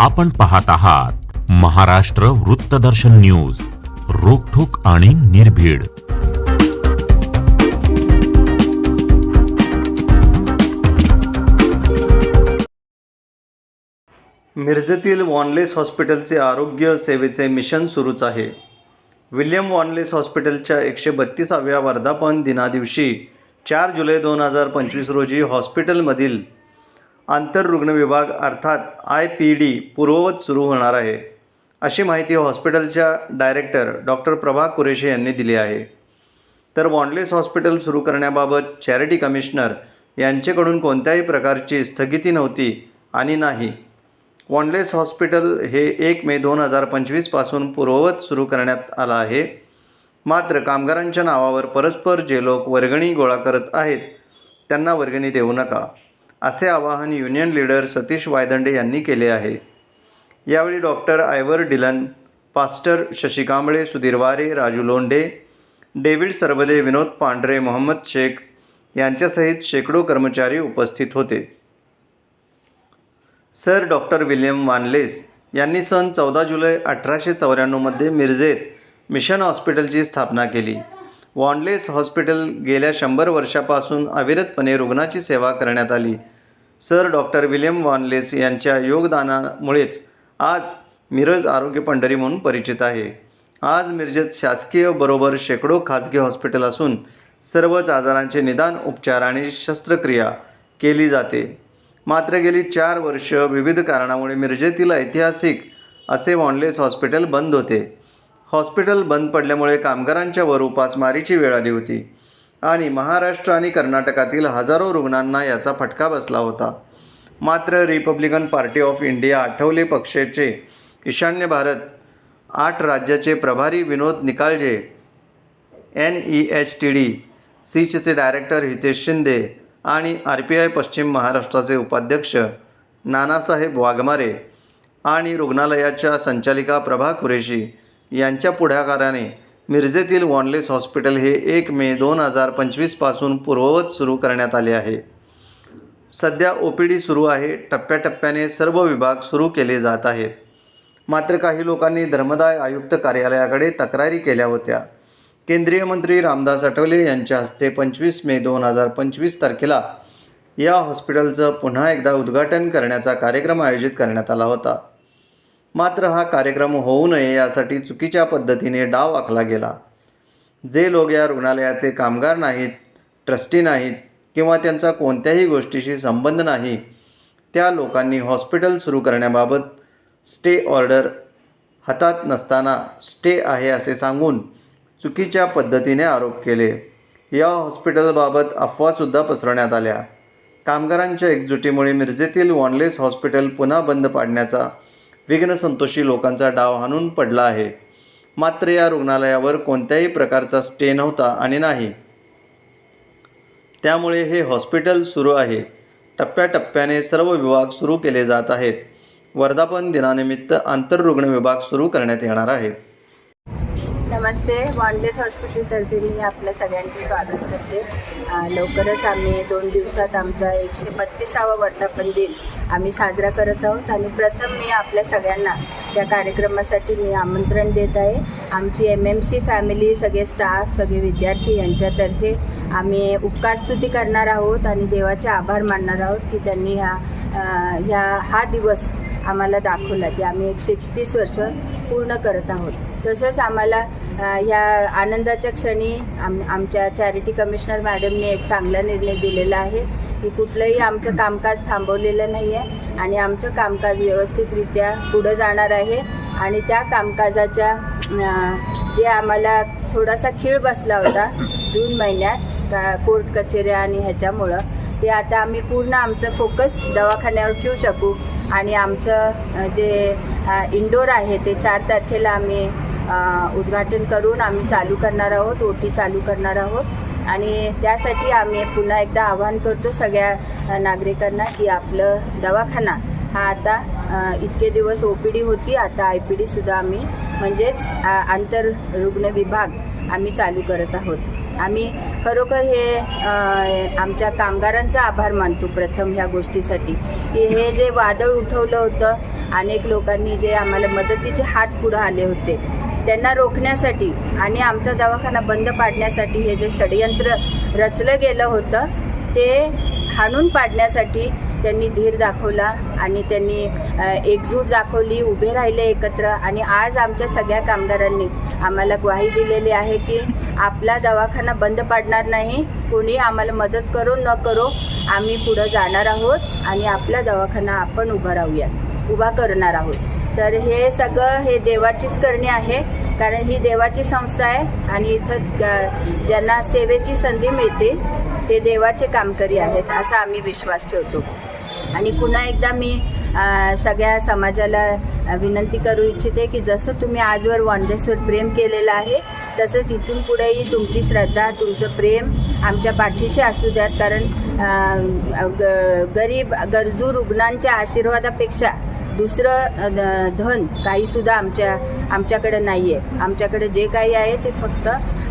आपण पाहत आहात महाराष्ट्र वृत्तदर्शन न्यूज रोखोक आणि निर्भीड. मिरजेतील वॉनलेस हॉस्पिटलचे आरोग्य सेवेचे मिशन सुरूच आहे. विल्यम वॉनलेस हॉस्पिटलच्या एकशे बत्तीसाव्या वर्धापन दिनादिवशी चार जुलै दोन हजार पंचवीस रोजी हॉस्पिटलमधील आंतररुग्ण विभाग अर्थात आय पी डी पूर्ववत सुरू होणार आहे. अशी माहिती हॉस्पिटलच्या डायरेक्टर डॉक्टर प्रभा कुरेशी यांनी दिली आहे. तर वॉन्डलेस हॉस्पिटल सुरू करण्याबाबत चॅरिटी कमिशनर यांच्याकडून कोणत्याही प्रकारची स्थगिती नव्हती आणि नाही. वॉन्डलेस हॉस्पिटल हे एक मे दोन हजार पंचवीसपासून पूर्ववत सुरू करण्यात आलं आहे. मात्र कामगारांच्या नावावर परस्पर जे लोक वर्गणी गोळा करत आहेत त्यांना वर्गणी देऊ नका. असे आवाहन युनियन लीडर सतीश वायदंडे यांनी केले आहे. यावेळी doctor Ivor Dillon pastor Shashi Kamble Sudhir Ware Raju Londhe David Sarbade Vinod Pandhare Mohammed Shaikh यांच्यासहित शेकडो कर्मचारी उपस्थित होते. सर डॉक्टर विल्यम वानलेस यांनी सन चौदा जुलै अठराशे चौऱ्याण्णवमध्ये मिरजेत मिशन हॉस्पिटलची स्थापना केली. वॉनलेस हॉस्पिटल गेल्या शंभर वर्षापासून अविरतपणे रुग्णाची सेवा करण्यात आली. सर डॉक्टर विल्यम वॉनलेस यांच्या योगदानामुळेच आज मिरज आरोग्य पंढरी म्हणून परिचित आहे. आज मिरजेत शासकीय बरोबर शेकडो खाजगी हॉस्पिटल असून सर्वच आजारांचे निदान उपचार आणि शस्त्रक्रिया केली जाते. मात्र गेली चार वर्ष विविध कारणामुळे मिरजेतील ऐतिहासिक असे वॉनलेस हॉस्पिटल बंद होते. हॉस्पिटल बंद पडल्यामुळे कामगारांच्यावर उपासमारीची वेळ आली होती आणि महाराष्ट्र आणि कर्नाटकातील हजारो रुग्णांना याचा फटका बसला होता. मात्र Republican Party of India Athawale पक्षाचे ईशान्य भारत आठ राज्याचे प्रभारी Vinod Nikalje N E H T D सीचचे director Hitesh Shinde आणि आर पी आय पश्चिम महाराष्ट्राचे उपाध्यक्ष नानासाहेब वाघमारे आणि रुग्णालयाच्या संचालिका प्रभा कुरेशी यांच्या पुढाकाराने मिरजेतील वॉनलेस हॉस्पिटल हे एक मे दोन हजार पंचवीसपासून पूर्ववत सुरू करण्यात आले आहे. सध्या ओ पी डी सुरू आहे. टप्प्याटप्प्याने सर्व विभाग सुरू केले जात आहेत. मात्र काही लोकांनी धर्मदाय आयुक्त कार्यालयाकडे तक्रारी केल्या होत्या. केंद्रीय मंत्री रामदास आठवले यांच्या हस्ते पंचवीस मे दोन हजार पंचवीस तारखेला या हॉस्पिटलचं पुन्हा एकदा उद्घाटन करण्याचा कार्यक्रम आयोजित करण्यात आला होता. मात्र हा कार्यक्रम होऊ नये यासाठी चुकीच्या पद्धतीने डाव आखला गेला. जे लोक या रुग्णालयाचे कामगार नाहीत ट्रस्टी नाहीत किंवा त्यांचा कोणत्याही गोष्टीशी संबंध नाही त्या लोकांनी हॉस्पिटल सुरू करण्याबाबत स्टे ऑर्डर हातात नसताना स्टे आहे असे सांगून चुकीच्या पद्धतीने आरोप केले. या हॉस्पिटलबाबत अफवासुद्धा पसरवण्यात आल्या. कामगारांच्या एकजुटीमुळे मिरजेतील वॉनलेस हॉस्पिटल पुन्हा बंद पाडण्याचा विघ्नसंतोषी लोकांचा डाव हाणून पडला आहे. मात्र या रुग्णालयावर कोणत्याही प्रकारचा स्टे नव्हता आणि नाही. त्यामुळे हे हॉस्पिटल सुरू आहे. टप्प्याटप्प्याने सर्व विभाग सुरू केले जात आहेत. वर्धापन दिनानिमित्त आंतररुग्ण विभाग सुरू करण्यात येणार आहेत नमस्ते. वॉनलेस हॉस्पिटलतर्फे मी आपल्या सगळ्यांचे स्वागत करते. लवकरच आम्ही दोन दिवसात आमचा एकशे बत्तीसावा वर्धापन दिन आम्ही साजरा करत आहोत. आणि प्रथम मी आपल्या सगळ्यांना त्या कार्यक्रमासाठी मी आमंत्रण देत आहे. आमची एम एम सी फॅमिली सगळे स्टाफ सगळे विद्यार्थी यांच्यातर्फे आम्ही उपकारस्तुती करणार आहोत आणि देवाचे आभार मानणार आहोत की त्यांनी ह्या ह्या हा दिवस आम्हाला दाखवला की आम्ही एकशे तीस वर्ष पूर्ण करत आहोत. तसंच आम्हाला ह्या आनंदाच्या क्षणी आम आमच्या चॅरिटी कमिशनर मॅडमने एक चांगला निर्णय दिलेला आहे की कुठलंही आमचं कामकाज थांबवलेलं नाही आहे आणि आमचं कामकाज व्यवस्थितरित्या पुढं जाणार आहे आणि त्या कामकाजाच्या जे आम्हाला थोडासा खीळ बसला होता जून महिन्यात का- कोर्ट कचेऱ्या आणि ह्याच्यामुळं ते आता आम्ही पूर्ण आमचं फोकस दवाखान्यावर ठेवू शकू. आणि आमचं जे इंडोर आहे ते चार तारखेला आम्ही उद्घाटन करून आम्ही चालू करणार आहोत ओटी चालू करणार आहोत. आणि त्यासाठी आम्ही पुन्हा एकदा आवाहन करतो सगळ्या नागरिकांना की आपलं दवाखाना हा आता इतके दिवस ओ पी डी होती आता आय पी डीसुद्धा आम्ही म्हणजेच आंतर रुग्ण विभाग आम्ही चालू करत आहोत. आम्ही खरोखर हे आमच्या कामगारांचा आभार मानतो प्रथम ह्या गोष्टीसाठी. की हे जे वादळ उठवलं होतं अनेक लोकांनी जे आम्हाला मदतीचे हात पुढं आले होते त्यांना रोखण्यासाठी आणि आमचा दवाखाना बंद पाडण्यासाठी हे जे षडयंत्र रचलं गेलं होतं ते हाणून पाडण्यासाठी त्यांनी धीर दाखवला आणि त्यांनी एकजूट दाखवली उभे राहिले एकत्र. आणि आज आमच्या सगळ्या कामगारांनी आम्हाला ग्वाही दिलेली आहे की आपला दवाखाना बंद पाडणार नाही. कोणी आम्हाला मदत करो न करो आम्ही पुढं जाणार आहोत आणि आपला दवाखाना आपण उभा राहूया उभा करणार आहोत. तर हे सगळं हे देवाचीच करणी आहे कारण ही देवाची संस्था आहे आणि इथं ज्यांना सेवेची संधी मिळते ते देवाचे कामकरी आहेत असा आम्ही विश्वास ठेवतो. आणि पुन्हा एकदा मी सगळ्या समाजाला विनंती करू इच्छिते की जसं तुम्ही आजवर वांदेश्वर प्रेम केलेलं आहे तसंच इथून पुढेही तुमची श्रद्धा तुमचं प्रेम आमच्या पाठीशी असू द्यात. कारण ग- गरीब गरजू रुग्णांच्या आशीर्वादापेक्षा दुसरं धन काहीसुद्धा आमच्या आमच्याकडे नाही आहे आमच्याकडे जे काही आहे ते फक्त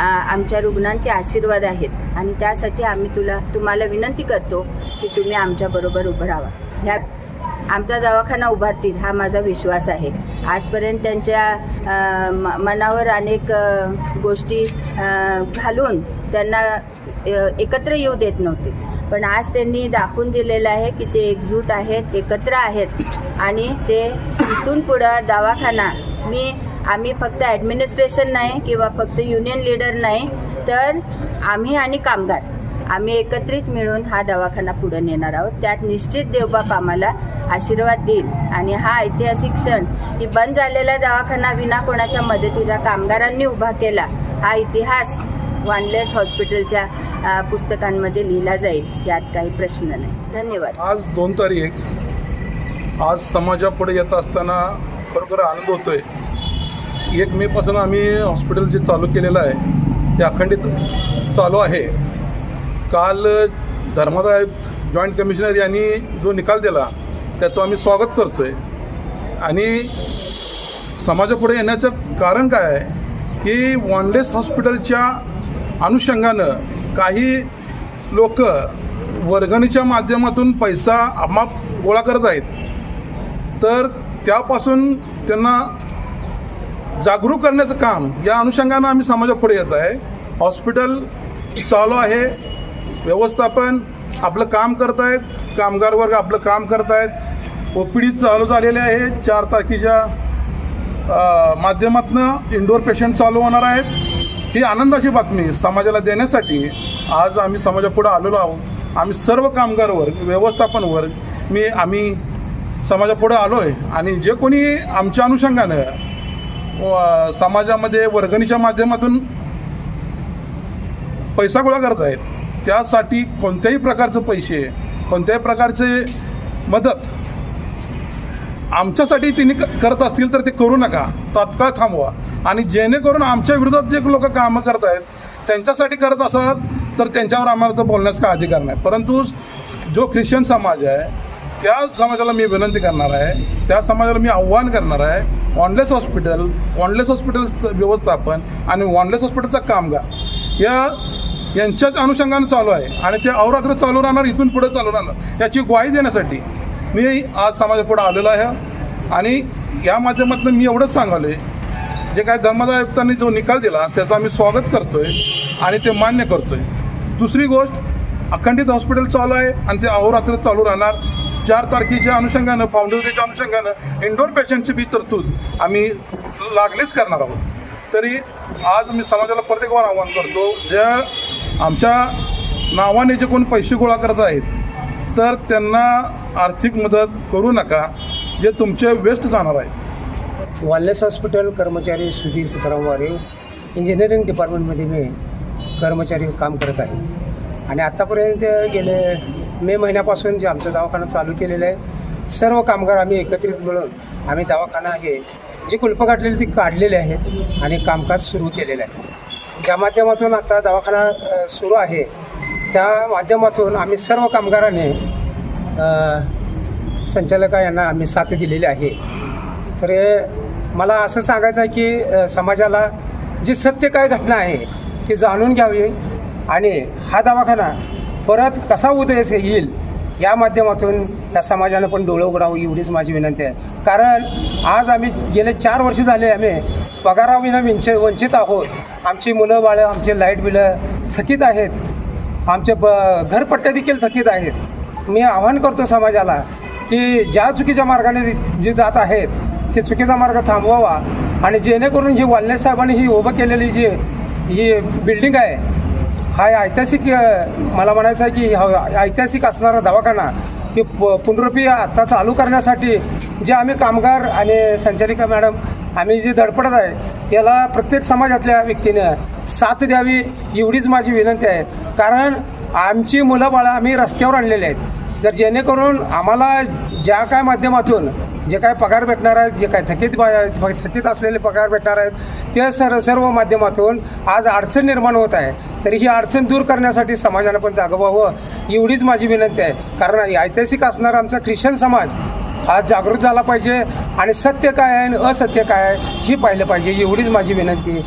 आमच्या रुग्णांचे आशीर्वाद आहेत. आणि त्यासाठी आम्ही तुला तुम्हाला विनंती करतो की तुम्ही आमच्याबरोबर उभं राहा. ह्या आमचा दवाखाना उभारतील हा माझा विश्वास आहे. आजपर्यंत त्यांच्या म- मनावर अनेक गोष्टी घालून त्यांना एकत्र येऊ देत नव्हते. पण आज त्यांनी दाखवून दिलेलं आहे की ते एकजूट आहेत एकत्र आहेत. आणि ते इथून पुढं दवाखाना मी आम्ही फक्त ॲडमिनिस्ट्रेशन नाही किंवा फक्त युनियन लीडर नाही तर आम्ही आणि कामगार आम्ही एकत्रित मिळून हा दवाखाना पुढे नेणार आहोत. त्यात निश्चित देवबाप आम्हाला आशीर्वाद देईल. आणि हा ऐतिहासिक क्षण की बंद झालेला दवाखाना विना कोणाच्या मदतीचा कामगारांनी उभा केला हा इतिहास वानलेस हॉस्पिटलच्या पुस्तकांमध्ये लिहिला जाईल. यात काही प्रश्न नाही. धन्यवाद. आज दोन तारीख आज समाजापुढे येत असताना खरोखर आनंद होतोय. एक मे पासून आम्ही हॉस्पिटल जे चालू केलेलं आहे ते अखंडित चालू आहे. काल धर्मादाय जॉईंट कमिशनर यांनी जो निकाल दिला त्याचं आम्ही स्वागत करतोय. आणि समाजापुढे येण्याचं कारण काय आहे की वॉनलेस हॉस्पिटलच्या अनुषंगानं काही लोक वर्गणीच्या माध्यमातून पैसा अमाप गोळा करत आहेत. तर त्यापासून त्यांना जागरूक करण्याचं काम या अनुषंगानं आम्ही समाजापुढे येत आहे. हॉस्पिटल चालू आहे. व्यवस्थापन आपलं काम करत आहेत. कामगार वर्ग आपलं काम करत आहेत. ओ पी डी चालू झालेले आहे. चार तारखेच्या माध्यमातनं इंडोर पेशंट चालू होणार आहेत. ही आनंदाची बातमी समाजाला देण्यासाठी आज आम्ही समाजापुढे आलेलो आहोत. आम्ही सर्व कामगार वर्ग व्यवस्थापन वर्ग मी आम्ही समाजापुढे आलो आहे आणि जे कोणी आमच्या अनुषंगानं समाजामध्ये वर्गणीच्या माध्यमातून पैसा गोळा करत आहेत त्यासाठी कोणत्याही प्रकारचे पैसे कोणत्याही प्रकारचे मदत आमच्यासाठी तिने क- करत असतील तर ते करू नका. तात्काळ थांबवा. आणि जेणेकरून आमच्या विरोधात जे लोक कामं करत आहेत त्यांच्यासाठी करत असत तर त्यांच्यावर आम्हाला बोलण्याचा काय अधिकार नाही. परंतु जो ख्रिश्चन समाज आहे त्या समाजाला मी विनंती करणार आहे. त्या समाजाला मी आव्हान करणार आहे. वॉनलेस हॉस्पिटल वॉनलेस हॉस्पिटल व्यवस्थापन आणि वॉनलेस हॉस्पिटलचा कामगार या यांच्याच अनुषंगानं चालू आहे आणि ते अवरात्र चालू राहणार इथून पुढे चालू राहणार. याची ग्वाही देण्यासाठी मी आज समाजापुढे आलेलो आहे आणि या माध्यमातून मी एवढंच सांगाले जे काय धर्मदाय आयुक्तांनी जो निकाल दिला त्याचं आम्ही स्वागत करतोय आणि ते मान्य करतोय. दुसरी गोष्ट अखंडित हॉस्पिटल चालू आहे आणि ते अहोरात्र चालू राहणार. चार तारखेच्या अनुषंगानं फाउंडर डेच्या अनुषंगानं इंडोर पेशंटची बी तरतूद आम्ही लागलीच करणार आहोत. तरी आज मी समाजाला प्रत्येकवार आव्हान करतो ज्या आमच्या नावाने जे कोण पैसे गोळा करत आहेत तर त्यांना आर्थिक मदत करू नका जे तुमचे वेस्ट जाणार आहेत. वालनेस हॉस्पिटल कर्मचारी सुधीर सीताराम वारे इंजिनिअरिंग डिपार्टमेंटमध्ये मी कर्मचारी काम करत आहे. आणि आत्तापर्यंत गेले मे महिन्यापासून जे आमचं दवाखाना चालू केलेला आहे सर्व कामगार आम्ही एकत्रित मिळून आम्ही दवाखाना हे जी कुलपं काढलेली ती काढलेली आहेत आणि कामकाज सुरू केलेलं आहे. ज्या माध्यमातून आता दवाखाना सुरू आहे त्या माध्यमातून आम्ही सर्व कामगारांनी संचालका यांना आम्ही साथ दिलेली आहे. तर मला असं सांगायचं आहे की समाजाला जी सत्य काय घटना आहे ती जाणून घ्यावी आणि हा दवाखाना परत कसा उदयस येईल या माध्यमातून या समाजानं पण डोळं उघडावं एवढीच माझी विनंती आहे. कारण आज आम्ही गेले चार वर्ष झाले आम्ही पगाराविना विंच वंचित आहोत. आमची मुलं बाळं आमचे लाइट बिलं थकीत आहेत. आमचे ब घरपट्ट्या देखील थकीत आहेत. मी आवाहन करतो समाजाला की ज्या चुकीच्या मार्गाने जे जात आहेत ते चुकीचा मार्ग थांबवावा आणि जेणेकरून जी वाल्ले साहेबांनी ही उभं केलेली जी ही बिल्डिंग आहे हा ऐतिहासिक मला म्हणायचं आहे की हा ऐतिहासिक असणारा दवाखाना हे प पुनरुपी आत्ता चालू करण्यासाठी जे आम्ही कामगार आणि संचालिका मॅडम आम्ही जे धडपडत आहे याला प्रत्येक समाजातल्या व्यक्तीनं साथ द्यावी एवढीच माझी विनंती आहे. कारण आमची मुलं बाळं आम्ही रस्त्यावर आणलेली आहेत. जर जेणेकरून आम्हाला ज्या काय माध्यमातून जे काय पगार भेटणार आहेत जे काय थकीत बा- थकीत असलेले पगार भेटणार आहेत ते सर सर्व माध्यमातून आज अडचण निर्माण होत आहे. तरी ही अडचण दूर करण्यासाठी समाजानं पण जागं व्हावं एवढीच माझी विनंती आहे. कारण ऐतिहासिक असणारा आमचा ख्रिश्चन समाज हा जागृत झाला पाहिजे आणि सत्य काय आहे आणि असत्य काय आहे ही पाहिलं पाहिजे एवढीच माझी विनंती आहे.